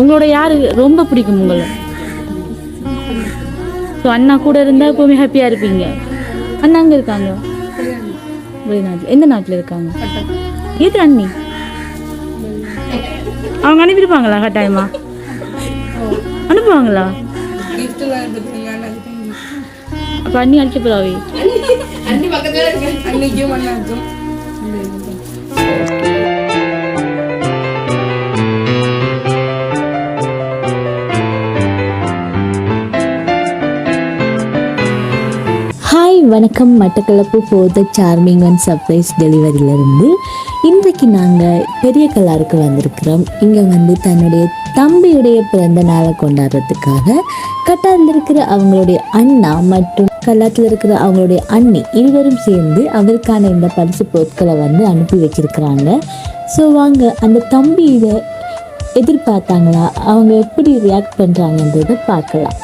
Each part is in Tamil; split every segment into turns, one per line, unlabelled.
உங்களோட யாரு ரொம்ப பிடிக்கும் உங்களை? ஸோ அண்ணா கூட இருந்தால் எப்பவுமே ஹாப்பியாக இருப்பீங்க. அண்ணா அங்கே இருக்காங்க? வெளிநாட்டில். எந்த நாட்டில் இருக்காங்க? எது அண்ணி? அவங்க அனுப்பியிருப்பாங்களா கட்டாயமா? அனுப்புவாங்களா?
அப்போ அண்ணி அண்ணாக்கு
அப்போ அண்ணி அனுப்பிப்படாவே
அன்னைக்கும் அண்ணாக்கும்.
வணக்கம். Batticaloa for the charming and surprise டெலிவரியிலிருந்து இன்றைக்கு நாங்கள் பெரிய கல்லாருக்கு வந்திருக்கிறோம். இங்கே வந்து தன்னுடைய தம்பியுடைய பிறந்த நாளை கொண்டாடுறதுக்காக கட்டாரில் இருக்கிற அவங்களுடைய அண்ணா மற்றும் கல்லாத்தில் இருக்கிற அவங்களுடைய அண்ணி இருவரும் சேர்ந்து அவருக்கான இந்த பரிசு பொருட்களை வந்து அனுப்பி வச்சிருக்கிறாங்க. ஸோ வாங்க அந்த தம்பி இதை எதிர்பார்த்தாங்களா? அவங்க எப்படி ரியாக்ட் பண்ணுறாங்கன்றதை பார்க்கலாம்.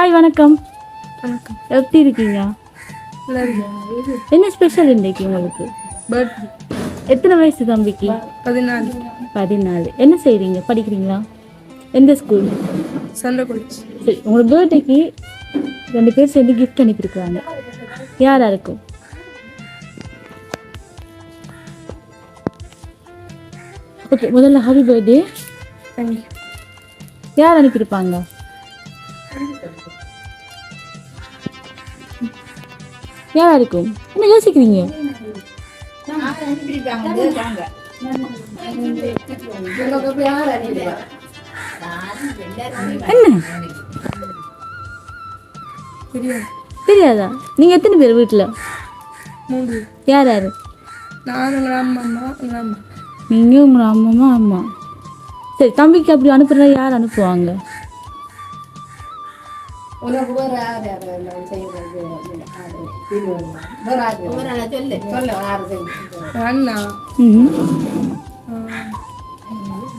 ஹாய் வணக்கம்.
வணக்கம்.
எப்படி இருக்கீங்க? என்ன ஸ்பெஷல் இன்றைக்கு உங்களுக்கு?
பர்த்டே
எத்தனை வயசு தம்பிக்கு?
பதினாலு.
பதினாலு. என்ன செய்கிறீங்க படிக்கிறீங்களா? எந்த ஸ்கூல்
சண்டை காலேஜ்
சரி உங்களோட பர்த்டேக்கு ரெண்டு பேர் சேர்ந்து கிஃப்ட் அனுப்பியிருக்காங்க யாரா இருக்கும் ஓகே முதல்ல ஹாப்பி பர்த்டே யார் அனுப்பியிருப்பாங்க? யாரா இருக்கும் என்ன யோசிக்கிறீங்க?
தெரியாது.
நீங்க எத்தனை பேர் வீட்டில் யார் யார்?
நான் உங்கள் அம்மா அம்மா அம்மா.
நீங்க உங்க அம்மாமா அம்மா. சரி தம்பிக்கு அப்படி அனுப்புறதா யார் அனுப்புவாங்க?
உங்கள் அண்ணா.
ம்ஹும்.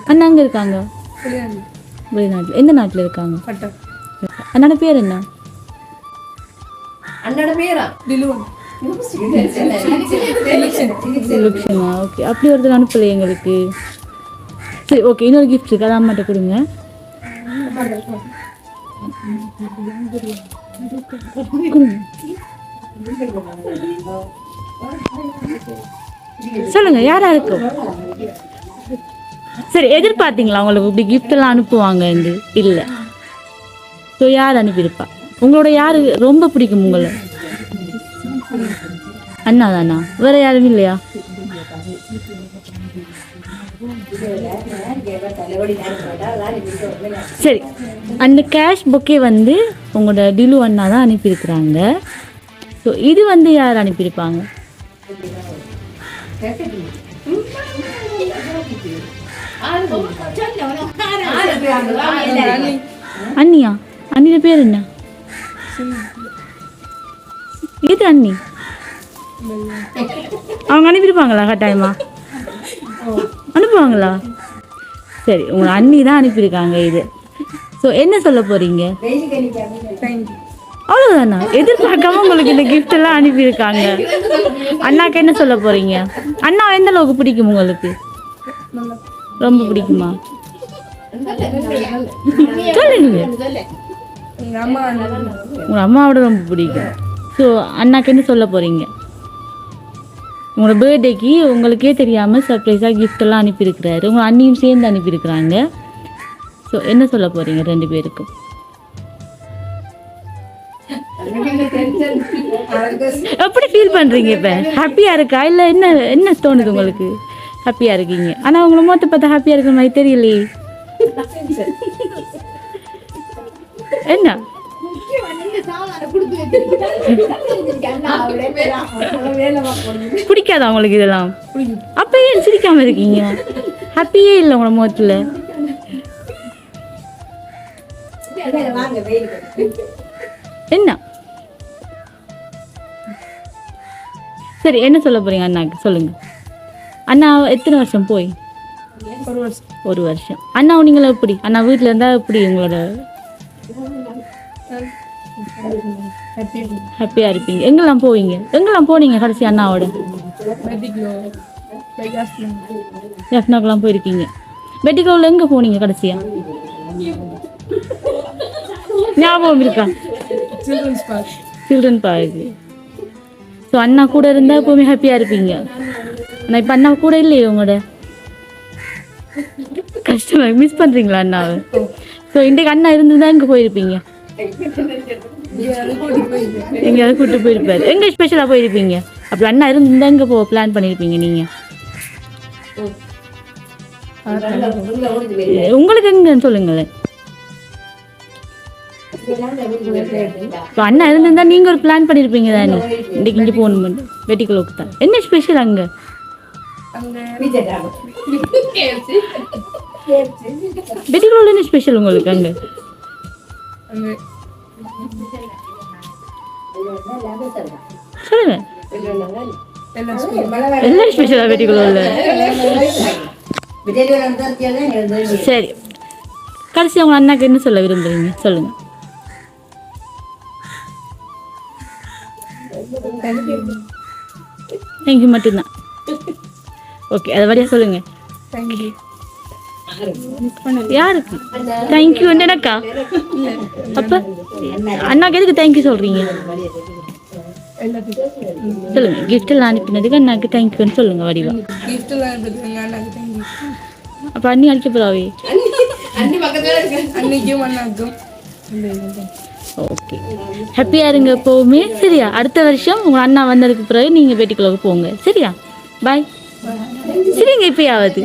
அண்ணா அங்கே இருக்காங்க? வெளிநாட்டில். எந்த நாட்டில் இருக்காங்க?
பட்டம்.
அண்ணாட பேர் என்ன?
டிலுவன்
லுக்ஷனா ஓகே. அப்படி ஒருத்தர் அனுப்பலை எங்களுக்கு. சரி ஓகே. இன்னொரு கிஃப்ட் இருக்கு. அதை அம்மாட்ட கொடுங்க. சொல்லுங்க யாரா இருக்கும் சரி எதிர்பார்த்தீங்களா உங்களுக்கு இப்படி கிஃப்ட் எல்லாம் அனுப்புவாங்க இல்லை. ஸோ யார் அனுப்பியிருப்பா? உங்களோட யாரு ரொம்ப பிடிக்கும் உங்களை? அண்ணா தானா வேற யாரும் இல்லையா? சரி அந்த கேஷ் புக்கே வந்து உங்களோட டிலு அண்ணா தான் அனுப்பியிருக்கிறாங்க. ஸோ இது வந்து யார் அனுப்பியிருப்பாங்க? அண்ணியா? அண்ணியோட பேர் என்ன? இது அண்ணி? அவங்க அனுப்பியிருப்பாங்களா கட்டாயமா? அனுப்புவாங்களா? சரி உங்களை அண்ணி தான் அனுப்பியிருக்காங்க இது. ஸோ என்ன சொல்ல போறீங்க? அவ்வளோதானா எதிர்பார்க்காம உங்களுக்கு இந்த கிஃப்ட் எல்லாம் அனுப்பியிருக்காங்க. அண்ணாக்கு என்ன சொல்ல போறீங்க? அண்ணா எந்த அளவுக்கு பிடிக்கும் உங்களுக்கு? ரொம்ப பிடிக்குமா? சொல்லுங்க உங்கள் அம்மாவோட ரொம்ப பிடிக்கும். ஸோ அண்ணாக்கு என்ன சொல்ல போறீங்க? உங்களோட பர்த்டேக்கு உங்களுக்கே தெரியாமல் சர்ப்ரைஸாக கிஃப்டெல்லாம் அனுப்பியிருக்கிறாரு. உங்கள் அண்ணியும் சேர்ந்து அனுப்பியிருக்கிறாங்க. ஸோ என்ன சொல்ல போகிறீங்க ரெண்டு பேருக்கும்? எப்படி ஃபீல் பண்ணுறீங்க இப்போ? ஹாப்பியாக இருக்கா? இல்லை என்ன என்ன தோணுது உங்களுக்கு? ஹாப்பியாக இருக்கீங்க. ஆனால் உங்களை மொத்த பார்த்தா ஹாப்பியாக இருக்கிற மாதிரி தெரியலையே. என்ன? பிடிக்காதா உங்களுக்கு இதெல்லாம்? அப்ப ஏன் சிரிக்காம இருக்கீங்க. ஹாப்பியே இல்லை உங்களோட முகத்துல. என்ன? சரி என்ன சொல்ல போறீங்க அண்ணாக்கு? சொல்லுங்க. அண்ணா எத்தனை வருஷம் போய்?
ஒரு வருஷம்.
ஒரு வருஷம் அண்ணா நீங்கள எப்படி? அண்ணா வீட்டில் இருந்தா எப்படி உங்களோட? ஹாப்பியாக இருப்பீங்க. எங்கெல்லாம் போவீங்க? எங்கெல்லாம் போனீங்க கடைசி அண்ணாவோட? எஃப்னாக்கெல்லாம் போயிருக்கீங்க. வெட்டிக்கோவில் எங்கே போனீங்க கடைசியா? ஞாபகம் இருக்கா?
சில்ட்ரன்ஸ் பார்க்
சில்ட்ரன் பார்க்கு ஸோ அண்ணா கூட இருந்தால் எப்போவுமே ஹாப்பியாக இருப்பீங்க. ஆனால் இப்போ அண்ணா கூட இல்லையே உங்களோட? கஷ்டமா மிஸ் பண்ணுறீங்களா அண்ணாவை? ஸோ இன்றைக்கு அண்ணா இருந்திருந்தா எங்கே போயிருப்பீங்க? எங்கேயாவது கூப்பிட்டு போயிருப்பாரு. எங்கே ஸ்பெஷலாக போயிருப்பீங்க? அப்படி அண்ணா இருந்திருந்தா எங்கே போ பிளான் பண்ணியிருப்பீங்க நீங்கள் உங்களுக்கு எங்கன்னு சொல்லுங்களேன். இப்போ அண்ணா இருந்திருந்தா நீங்க ஒரு பிளான் பண்ணிருப்பீங்க தானே? இன்னைக்கு இங்கே போகணும் வெட்டிக்குள்ளோக்கு தான். என்ன ஸ்பெஷல் அங்க? வெட்டிக்குள்ள என்ன ஸ்பெஷல் உங்களுக்கு அங்க?
ஸ்பெஷல்
என்ன ஸ்பெஷலா வெட்டிக்குள்ள சரி. கடைசி அவங்க அண்ணாக்கு என்ன சொல்ல விரும்புறீங்க? சொல்லுங்க. தேங்க்யூ மட்டும்தான். ஓகே அது வழியா சொல்லுங்க.
தேங்க்யூ
யாருக்கு? தேங்க்யூ என்னக்கா அப்ப அண்ணாக்கு எதுக்கு தேங்க்யூ சொல்றீங்க? சொல்லுங்க. கிஃப்ட் எல்லாம் அனுப்பினதுக்கு அண்ணாக்கு தேங்க்யூன்னு சொல்லுங்க வடிவா.
கிஃப்ட்லாம் இருக்குது அண்ணாக்கு தேங்க்யூ
அப்ப அண்ணி அடிக்க போறாவே?
அன்னைக்கும்
ஓகே ஹாப்பியா இருங்க எப்பவுமே. சரியா? அடுத்த வருஷம் உங்க அண்ணா வந்ததுக்கு பிறகு நீங்க பேட்டிக்குள்ள போங்க. சரியா? பாய் சரிங்க இப்பயாவது.